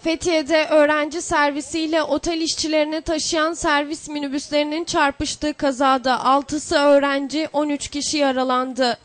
Fethiye'de öğrenci servisiyle otel işçilerini taşıyan servis minibüslerinin çarpıştığı kazada 6'sı öğrenci 13 kişi yaralandı.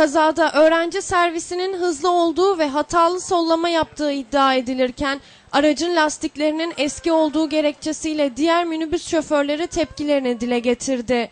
Kazada öğrenci servisinin hızlı olduğu ve hatalı sollama yaptığı iddia edilirken aracın lastiklerinin eski olduğu gerekçesiyle diğer minibüs şoförleri tepkilerini dile getirdi.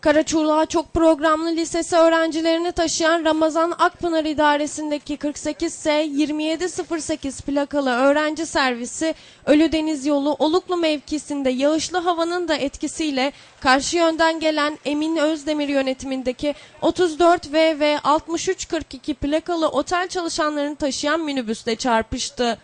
Karaçurluğa çok programlı lisesi öğrencilerini taşıyan Ramazan Akpınar idaresindeki 48S 2708 plakalı öğrenci servisi Ölüdeniz yolu Oluklu mevkisinde yağışlı havanın da etkisiyle karşı yönden gelen Emin Özdemir yönetimindeki 34 VV 6342 plakalı otel çalışanlarını taşıyan minibüsle çarpıştı.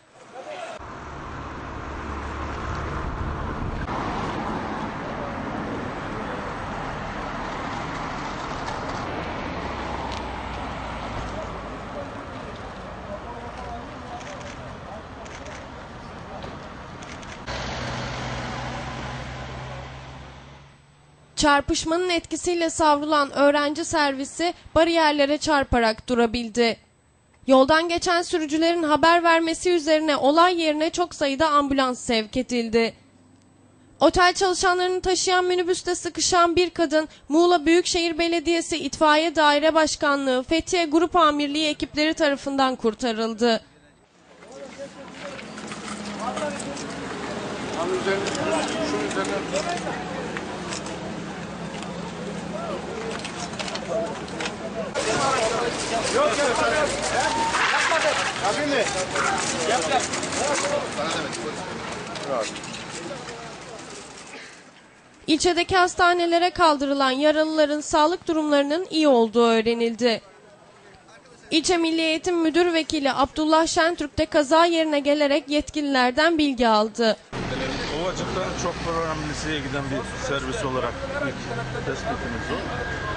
Çarpışmanın etkisiyle savrulan öğrenci servisi bariyerlere çarparak durabildi. Yoldan geçen sürücülerin haber vermesi üzerine olay yerine çok sayıda ambulans sevk edildi. Otel çalışanlarını taşıyan minibüste sıkışan bir kadın Muğla Büyükşehir Belediyesi İtfaiye Daire Başkanlığı Fethiye Grup Amirliği ekipleri tarafından kurtarıldı. İlçedeki hastanelere kaldırılan yaralıların sağlık durumlarının iyi olduğu öğrenildi. İlçe Milli Eğitim Müdür Vekili Abdullah Şentürk de kaza yerine gelerek yetkililerden bilgi aldı. Ovacık'tan çok programlı liseye giden bir servis olarak ilk tespitimiz o.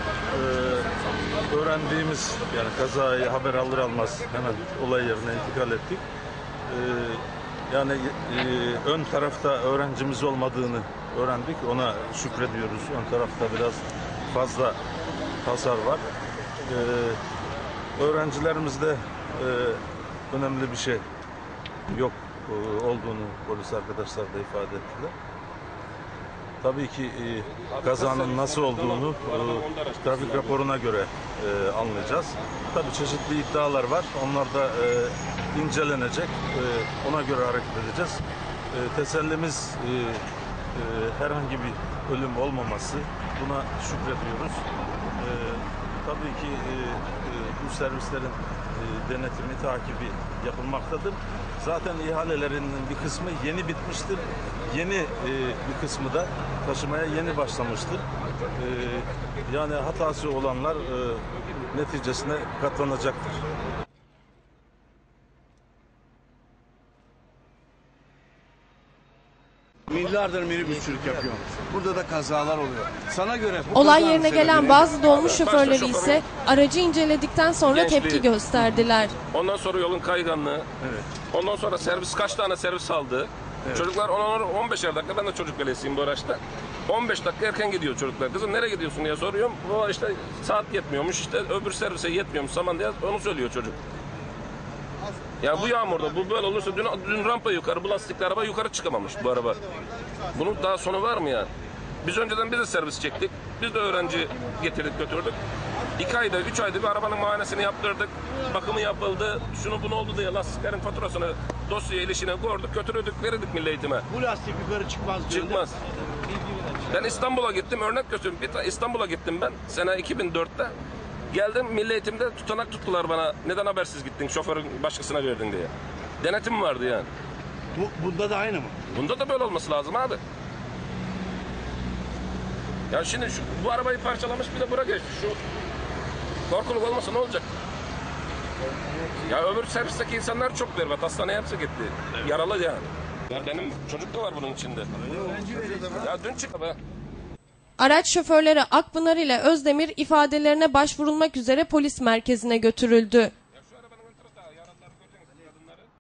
Öğrendiğimiz yani kazayı haber alır almaz hemen olay yerine intikal ettik. Ee, yani e, ön tarafta öğrencimiz olmadığını öğrendik. Ona şükrediyoruz. Ön tarafta biraz fazla hasar var. Ee, öğrencilerimizde e, önemli bir şey yok e, olduğunu polis arkadaşlar da ifade ettiler. Tabii ki e, kazanın nasıl olduğunu e, trafik raporuna göre e, anlayacağız. Tabii çeşitli iddialar var. Onlar da e, incelenecek. E, ona göre hareket edeceğiz. E, tesellimiz e, e, herhangi bir ölüm olmaması. Buna şükrediyoruz. E, tabii ki e, e, bu servislerin denetimi, takibi yapılmaktadır. Zaten ihalelerin bir kısmı yeni bitmiştir. Yeni e, bir kısmı da taşımaya yeni başlamıştır. E, yani hatası olanlar e, neticesine katlanacaktır. Milyardır minibüsçülük yapıyorum. Burada da kazalar oluyor. Sana göre bu Olay yerine gelen bazı dolmuş şoförleri ise aracı inceledikten sonra gençliği. tepki gösterdiler. Ondan sonra yolun kayganlığı. Ondan sonra servis kaç tane servis aldı. Çocuklar 10-15'er dakika ben de çocuk belediyesiyim bu araçta. 15 dakika erken gidiyor çocuklar. Kızım nereye gidiyorsun diye soruyorum. Bu işte saat yetmiyormuş işte öbür servise yetmiyormuş zaman diye onu söylüyor çocuk. Ya bu yağmurda bu böyle olursa dün, dün rampa yukarı bu lastikli araba yukarı çıkamamış bu araba. Bunun daha sonu var mı ya? Biz önceden biz de servis çektik. Biz de öğrenci getirdik götürdük. İki ayda, üç ayda bir arabanın muayenesini yaptırdık. Bakımı yapıldı. Şunu bunu oldu diye lastiklerin faturasını dosyaya ilişine koyduk. Götürürdük, verirdik milli eğitime. Bu lastik yukarı çıkmaz diyor. Çıkmaz. Ben İstanbul'a gittim örnek ta- İstanbul'a gittim ben sene 2004'te. Geldim milli eğitimde tutanak tuttular bana. Neden habersiz gittin şoförün başkasına verdin diye. Denetim vardı yani. Bu, bunda da aynı mı? Bunda da böyle olması lazım abi. Ya şimdi şu, bu arabayı parçalamış bir de bura geçmiş. Şu korkuluk olmasa ne olacak? Ya öbür servisteki insanlar çok berbat. Hastaneye hepsi gitti. Yaralı yani. Ya benim çocuk da var bunun içinde. Ya dün çıktı be. Araç şoförleri Akpınar ile Özdemir ifadelerine başvurulmak üzere polis merkezine götürüldü.